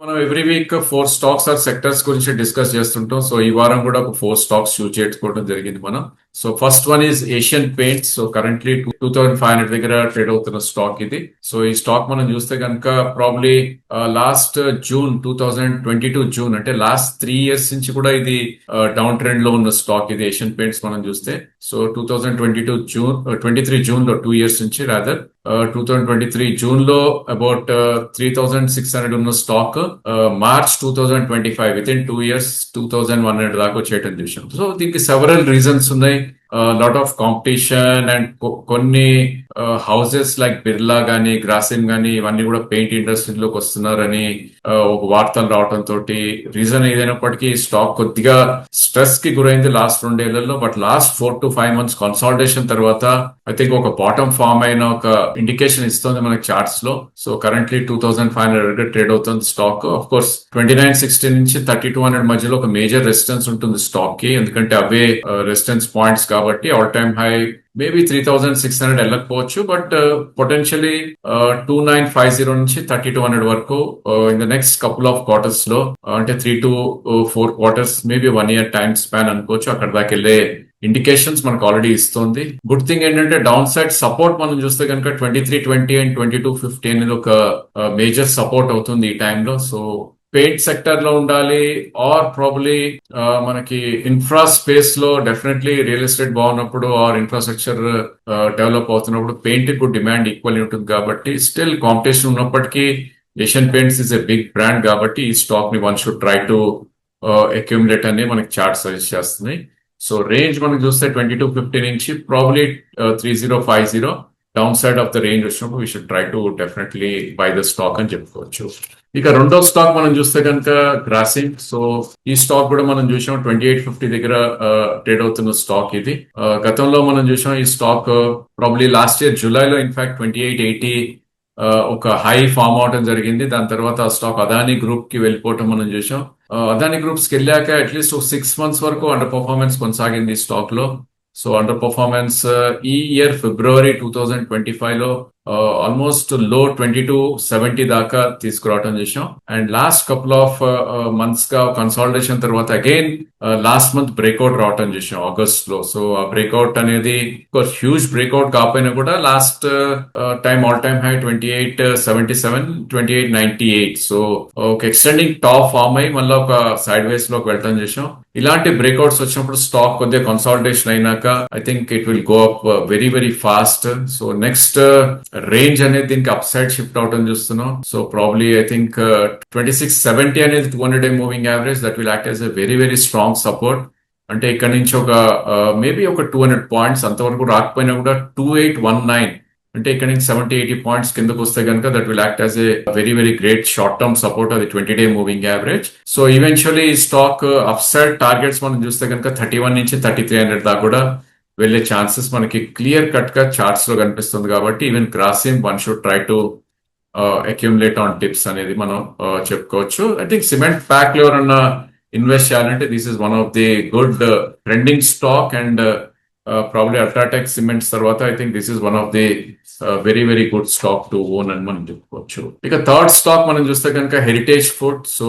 మనం every week four stocks or sectors గురించి discuss చేస్తుంటాం. సో ఈ వారం కూడా ఒక ఫోర్ స్టాక్స్ చూస్ చేసుకోవడం జరిగింది మనం. So first one is Asian paint so currently two thousand five hundred దగ్గర ట్రేడ్ అవుతున్న స్టాక్ ఇది. సో ఈ స్టాక్ మనం చూస్తే కనుక probably last June two thousand twenty two June అంటే లాస్ట్ త్రీ ఇయర్స్ నుంచి కూడా ఇది డౌన్ ట్రెండ్లో ఉన్న స్టాక్ ఇది ఏషియన్ పెయింట్స్ మనం చూస్తే. So two thousand twenty two June twenty three జూన్లో టూ ఇయర్స్ నుంచి rather two thousand twenty three జూన్లో about three thousand six hundred ఉన్న stock March two thousand twenty five with in two years two thousand one hundred దాకా వచ్చేయటం చూసాం so దీనికి several reasons ఉన్నాయి. like lot of competition and కొన్ని houses like Birla గానీ గ్రాసిమ్ గానీ ఇవన్నీ కూడా పెయింట్ ఇండస్ట్రీలోకి వస్తున్నారని ఒక వార్తలు రావడం తోటి రీజన్ ఏదైనప్పటికీ స్టాక్ కొద్దిగా స్ట్రెస్కి గురైంది last రెండేళ్ళలో but last four to five months consolidation తర్వాత ఐ థింక్ ఒక బాటమ్ ఫామ్ అయిన ఒక ఇండికేషన్ ఇస్తుంది మనకి చార్ట్స్లో. So currently two thousand five hundred trade అవుతుంది stock of course twenty nine sixty నుంచి థర్టీ టూ హండ్రెడ్ మధ్యలో ఒక మేజర్ రెసిస్టెన్స్ ఉంటుంది స్టాక్కి. ఎందుకంటే అవే రెసిస్టెన్స్ పాయింట్స్ కాబట్టి కాబట్టి all time high maybe three thousand six hundred వెళ్ళకపోవచ్చు but potentially two nine five zero నుంచి thirty two hundred వరకు in the next couple of క్వార్టర్స్లో uh, అంటే three to four quarters maybe one year time span అనుకోవచ్చు అక్కడ దాకా వెళ్ళే indications మనకు already ఇస్తుంది. గుడ్ థింగ్ ఏంటంటే డౌన్ సైడ్ సపోర్ట్ మనం చూస్తే కనుక twenty three twenty and twenty two fifty అనేది ఒక uh, మేజర్ సపోర్ట్ అవుతుంది ఈ టైంలో సో పెయింట్ సెక్టర్లో ఉండాలి ఆర్ ప్రాబ్లీ మనకి ఇన్ఫ్రా స్పేస్లో డెఫినెట్లీ రియల్ ఎస్టేట్ బాగున్నప్పుడు ఆర్ ఇన్ఫ్రాస్ట్రక్చర్ డెవలప్ అవుతున్నప్పుడు పెయింట్కు డిమాండ్ ఈక్వల్ ఉంటుంది కాబట్టి స్టిల్ కాంపిటీషన్ ఉన్నప్పటికీ Asian paints is a big brand కాబట్టి ఈ స్టాక్ని one should try to accumulate అని మనకి చార్ట్ సజెస్ట్ చేస్తుంది. సో రేంజ్ మనకు చూస్తే ట్వంటీ టూ ఫిఫ్టీ నుంచి probably three zero five zero down side of the range వచ్చినప్పుడు we should try to definitely buy the stock అని చెప్పుకోవచ్చు. ఇక రెండో స్టాక్ మనం చూస్తే కనుక గ్రాసిమ్ సో ఈ స్టాక్ కూడా మనం చూసాం ట్వంటీ ఎయిట్ ఫిఫ్టీ దగ్గర ట్రేడ్ అవుతున్న స్టాక్ ఇది. గతంలో మనం చూసాం ఈ స్టాక్ ప్రాబ్లీ లాస్ట్ ఇయర్ జూలైలో in fact twenty eight eighty ఒక హై ఫామ్ అవటం జరిగింది. దాని తర్వాత ఆ స్టాక్ అదానీ గ్రూప్కి వెళ్ళిపోవటం మనం చూసాం. అదానీ గ్రూప్స్కి వెళ్ళాక అట్లీస్ట్ సిక్స్ మంత్స్ వరకు అండర్ పర్ఫార్మెన్స్ కొనసాగింది ఈ స్టాక్లో. సో అండర్ పర్ఫార్మెన్స్ ఈ ఇయర్ ఫిబ్రవరి టూ ఆల్మోస్ట్లో ట్వంటీ టు సెవెంటీ దాకా తీసుకురావటం చేసాం అండ్ లాస్ట్ కపుల్ ఆఫ్ మంత్స్గా కన్సాలిడేషన్ తర్వాత అగైన్ లాస్ట్ మంత్ బ్రేక్అవుట్ రావటం చేసాం ఆగస్ట్లో సో ఆ బ్రేక్అవుట్ అనేది హ్యూజ్ బ్రేక్అవుట్ కాకపోయినా కూడా last time all time high twenty eight seventy seven twenty eight ninety eight so ఒక ఎక్స్టెండింగ్ టాప్ ఫామ్ అయ్యి మళ్ళీ ఒక సైడ్ వేస్లోకి వెళ్ళటం చేసాం ఇలాంటి బ్రేక్అవుట్స్ వచ్చినప్పుడు స్టాక్ కొద్దిగా కన్సాలిడేషన్ అయినాక I think it will go up very very fast so next range అనేది దీనికి అప్ సైడ్ షిఫ్ట్ అవడం చూస్తున్నాం. So probably I think twenty six seventy అనేది two hundred day moving average that will act as a very very strong support అంటే ఇక్కడ నుంచి ఒక uh, maybe ఒక టూ హండ్రెడ్ పాయింట్స్ అంతవరకు రాకపోయినా కూడా టూ ఎయిట్ వన్ నైన్ అంటే ఇక్కడ నుంచి సెవెంటీ ఎయిటీ పాయింట్స్ కిందకు వస్తే కనుక that will act as a very very great short term support అది twenty day moving average so eventually stock up side targets మనం చూస్తే కనుక థర్టీ వన్ నుంచి థర్టీ త్రీ హండ్రెడ్ దాకా కూడా వెళ్ళే ఛాన్సెస్ మనకి క్లియర్ కట్గా చార్ట్స్లో కనిపిస్తుంది కాబట్టి even crossing one should try to accumulate on dips అనేది మనం uh, చెప్పుకోవచ్చు. ఐ థింక్ సిమెంట్ ప్యాక్లో ఎవరన్నా ఇన్వెస్ట్ చేయాలంటే this is one of the good trending stock and probably ultratech cements తర్వాత I think this is one of the very very good stock to own అని మనం చెప్పుకోవచ్చు. ఇక థర్డ్ స్టాక్ మనం చూస్తే కనుక హెరిటేజ్ ఫుడ్ సో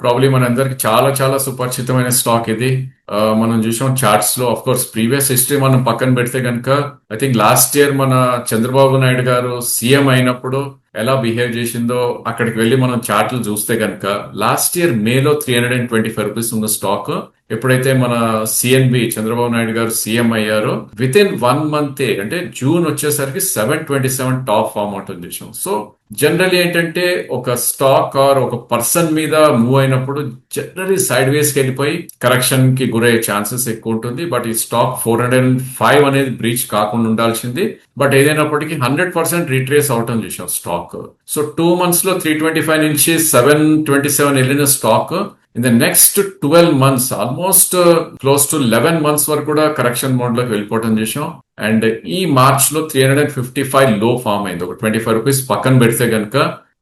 ప్రాబ్లీ మనందరికి చాలా చాలా సుపరిచితమైన స్టాక్ ఇది. Uh, మనం చూసాం చార్ట్స్లో అఫ్ కోర్స్ ప్రీవియస్ హిస్టరీ మనం పక్కన పెడితే కనుక ఐ థింక్ లాస్ట్ ఇయర్ మన చంద్రబాబు నాయుడు గారు సీఎం అయినప్పుడు ఎలా బిహేవ్ చేసిందో అక్కడికి వెళ్ళి మనం చార్ట్లు చూస్తే కనుక లాస్ట్ ఇయర్ మేలో three hundred and twenty five rupees ఉన్న స్టాక్ ఎప్పుడైతే మన సిఎన్బి చంద్రబాబు నాయుడు గారు సీఎం అయ్యారో విత్ ఇన్ వన్ మంత్ అంటే జూన్ వచ్చేసరికి seven twenty seven top form అవుతుంది చూసాం సో జనరల్ ఏంటంటే ఒక స్టాక్ ఆర్ ఒక పర్సన్ మీద మూవ్ అయినప్పుడు జనరలీ సైడ్ వేస్కి వెళ్ళిపోయి కరెక్షన్కి గురయ్యే ఛాన్సెస్ ఎక్కువ ఉంటుంది. బట్ ఈ stock four hundred and five అనేది బ్రీచ్ కాకుండా ఉండాల్సింది. బట్ ఏదైనప్పటికీ హండ్రెడ్ పర్సెంట్ రీట్రేస్ అవటం చూసాం స్టాక్ సో టూ మంత్స్లో త్రీ ట్వంటీ ఫైవ్ నుంచి సెవెన్ ట్వంటీ సెవెన్ వెళ్ళిన stock in the next twelve months almost close to eleven months వరకు కూడా కరెక్షన్ మోడ్లోకి వెళ్ళిపోవడం చేసాం. అండ్ ఈ మార్చ్లో త్రీ హండ్రెడ్ అండ్ ఫిఫ్టీ ఫైవ్లో ఫామ్ అయింది. ఒక ట్వంటీ ఫైవ్ రూపీస్ పక్కన పెడితే కనుక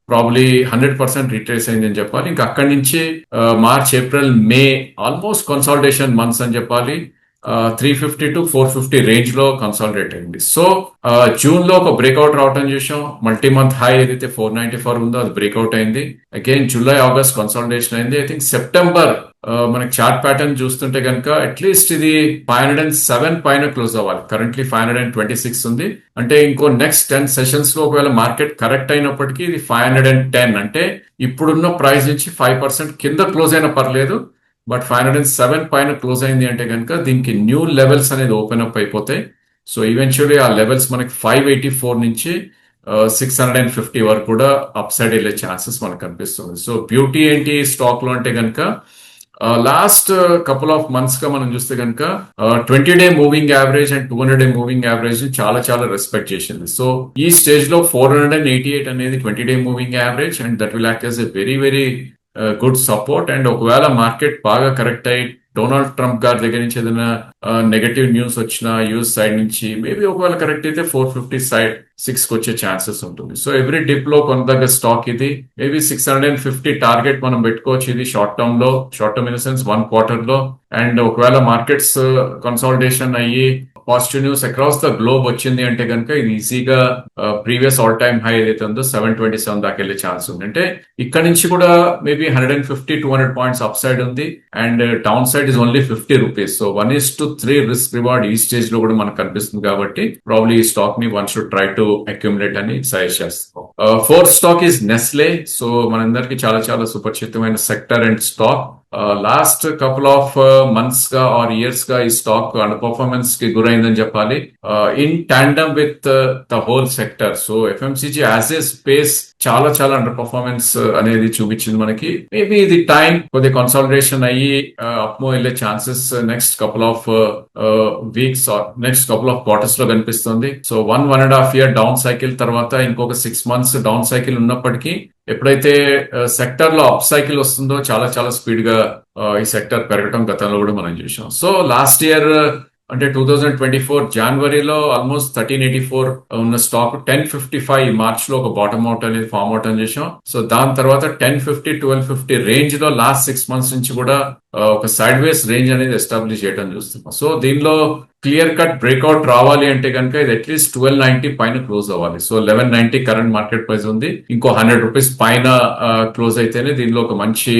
ప్రాబ్లీ హండ్రెడ్ పర్సెంట్ రిట్రేస్ అయింది అని చెప్పాలి. ఇంకా అక్కడి నుంచి March April May almost consolidation months అని చెప్పాలి. Three fifty to four fifty రేంజ్లో కన్సాలిడేట్ అయింది. సో జూన్లో ఒక బ్రేక్అవుట్ రావటం చూసాం మల్టీ మంత్ హై ఏదైతే ఫోర్ నైన్టీ ఫోర్ ఉందో అది బ్రేక్అవుట్ అయింది. అగైన్ జూలై ఆగస్ట్ కన్సాలిడేషన్ అయింది. ఐ థింక్ సెప్టెంబర్ మనకి చార్ట్ ప్యాటర్న్ చూస్తుంటే కనుక అట్లీస్ట్ ఇది ఫైవ్ హండ్రెడ్ అండ్ సెవెన్ పైన క్లోజ్ అవ్వాలి. Currently five hundred and twenty six ఉంది. అంటే ఇంకో నెక్స్ట్ టెన్ సెషన్స్లో ఒకవేళ మార్కెట్ కరెక్ట్ అయినప్పటికీ ఇది ఫైవ్ హండ్రెడ్ అండ్ టెన్ అంటే ఇప్పుడున్న ప్రైస్ నుంచి ఫైవ్ పర్సెంట్ కింద క్లోజ్ అయినా పర్లేదు. But five hundred and seven పైన క్లోజ్ అయింది అంటే కనుక దీనికి న్యూ లెవెల్స్ అనేది ఓపెన్ అప్ అయిపోతాయి. సో ఈవెన్చువల్లీ ఆ లెవెల్స్ మనకి ఫైవ్ ఎయిటీ ఫోర్ నుంచి సిక్స్ హండ్రెడ్ అండ్ ఫిఫ్టీ వరకు కూడా అప్ సైడ్ వెళ్ళే ఛాన్సెస్ మనకు కనిపిస్తుంది. సో బ్యూటీ ఏంటి స్టాక్లో అంటే కనుక లాస్ట్ కపుల్ ఆఫ్ మంత్స్గా మనం చూస్తే కనుక twenty day moving average and two hundred day moving average చాలా చాలా రెస్పెక్ట్ చేసింది. సో ఈ స్టేజ్లో four hundred and eighty eight అనేది twenty day moving average and that will act as a very very good support and ఒకవేళ market బాగా correct అయ్యి Donald Trump గారి దగ్గర నుంచి ఏదైనా uh, నెగటివ్ న్యూస్ వచ్చినా యూఎస్ సైడ్ నుంచి మేబీ ఒకవేళ కరెక్ట్ అయితే ఫోర్ ఫిఫ్టీ సైడ్ సిక్స్కి వచ్చే ఛాన్సెస్ ఉంటుంది. సో ఎవ్రీ డిప్లో కొనదగ్గ స్టాక్ ఇది. Maybe six hundred and fifty target మనం పెట్టుకోవచ్చు ఇది షార్ట్ టర్మ్లో short term in sense one క్వార్టర్లో. అండ్ ఒకవేళ మార్కెట్స్ కన్సాలిడేషన్ uh, అయ్యి positive news across the globe వచ్చింది అంటే కనుక ఇది ఈజీగా ప్రీవియస్ ఆల్ టైమ్ హై ఏదైతే ఉందో సెవెన్ ట్వంటీ సెవెన్ దాకా వెళ్ళే ఛాన్స్ ఉంది. అంటే ఇక్కడ నుంచి కూడా maybe hundred and fifty two hundred points up side ఉంది. And down side is only fifty rupees so one is to three risk reward ఈ స్టేజ్లో కూడా మనకు కనిపిస్తుంది కాబట్టి ప్రాబ్లీ ఈ స్టాక్ని one should try to accumulate అని సజెస్ట్ చేస్తాం. Fourth stock is Nestle so మనందరికి చాలా చాలా సుపరిచితమైన sector and stock last couple of మంత్స్గా or ఇయర్స్గా ఈ స్టాక్ అండర్ పర్ఫార్మెన్స్కి గురైందని చెప్పాలి. In tandem with the whole sector so FMCG as a space చాలా చాలా అండర్ పర్ఫార్మెన్స్ అనేది చూపించింది మనకి. మేబీ ఇది టైం కొద్దిగా కన్సాలిడేషన్ అయ్యి అప్మో వెళ్ళే chances next couple of weeks next couple of క్వార్టర్స్లో కనిపిస్తుంది. So one one and half year down cycle తర్వాత ఇంకొక సిక్స్ మంత్స్ డౌన్ సైకిల్ ఉన్నప్పటికీ ఎప్పుడైతే సెక్టర్లో అప్ సైకిల్ వస్తుందో చాలా చాలా స్పీడ్గా ఈ సెక్టర్ పెరగడం గతంలో కూడా మనం చూసాం సో లాస్ట్ ఇయర్ అంటే టూ థౌజండ్ ట్వంటీ ఫోర్ జనవరిలో ఆల్మోస్ట్ థర్టీన్ ఎయిటీ ఫోర్ ఉన్న స్టాక్ టెన్ ఫిఫ్టీ ఫైవ్ మార్చ్లో ఒక బాటమ్ అవుట్ అనేది ఫామ్ అవుట్ అని చేసాం సో దాని తర్వాత టెన్ ఫిఫ్టీ ట్వెల్వ్ ఫిఫ్టీ రేంజ్లో లాస్ట్ సిక్స్ మంత్స్ నుంచి కూడా ఒక సైడ్ వేస్ రేంజ్ అనేది ఎస్టాబ్లిష్ చేయడం చూస్తున్నాం. సో దీనిలో క్లియర్ కట్ బ్రేక్అవుట్ రావాలి అంటే కనుక ఇది అట్లీస్ట్ ట్వెల్వ్ నైన్టీ పైన క్లోజ్ అవ్వాలి. So eleven ninety current market price ఉంది. ఇంకో హండ్రెడ్ రూపీస్ పైన క్లోజ్ అయితేనే దీనిలో ఒక మంచి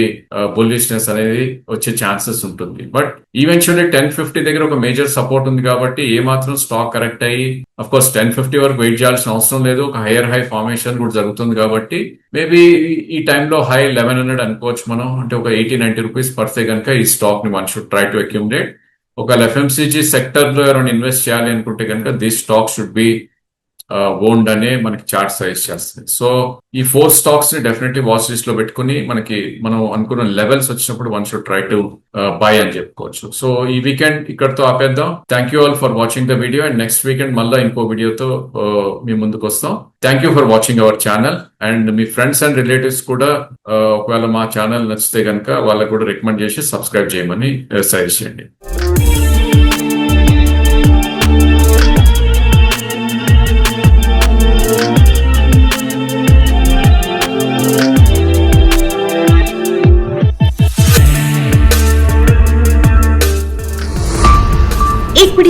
బుల్లిష్నెస్ అనేది వచ్చే ఛాన్సెస్ ఉంటుంది. బట్ ఈవెన్చువల్లీ టెన్ ఫిఫ్టీ దగ్గర ఒక మేజర్ సపోర్ట్ ఉంది కాబట్టి ఏ మాత్రం స్టాక్ కరెక్ట్ అయ్యి అఫ్ కోర్స్ టెన్ ఫిఫ్టీ వరకు వెయిట్ చేయాల్సిన అవసరం లేదు. ఒక హైయర్ హై ఫార్మేషన్ కూడా జరుగుతుంది కాబట్టి మేబీ ఈ టైంలో హై లెవెన్ హండ్రెడ్ అనుకోవచ్చు మనం. అంటే ఒక ఎయిటీ నైన్టీ రూపీస్ పడితే కనుక ఈ స్టాక్ని one should try to accumulate. ఒకవేళ ఎఫ్ఎంసీజీ సెక్టర్లో ఎవరైనా ఇన్వెస్ట్ చేయాలి అనుకుంటే కనుక this stock should be owned అనే మనకి చార్ట్ సజెస్ట్ చేస్తుంది. సో ఈ ఫోర్ స్టాక్స్ని డెఫినెట్లీ వాచ్ లిస్ట్లో పెట్టుకుని మనకి మనం అనుకున్న లెవెల్స్ వచ్చినప్పుడు one should try to buy అని చెప్పుకోవచ్చు. సో ఈ వీకెండ్ ఇక్కడతో ఆపేద్దాం. Thank you all for watching the video and next weekend మళ్ళీ ఇంకో వీడియోతో uh, మీ ముందుకు వస్తాం. Thank you for watching our channel and me friends and relatives కూడా uh, ఒకవేళ మా ఛానల్ నచ్చితే కనుక వాళ్ళకు కూడా రికమెండ్ చేసి సబ్స్క్రైబ్ చేయమని uh, సజెస్ట్ చేయండి.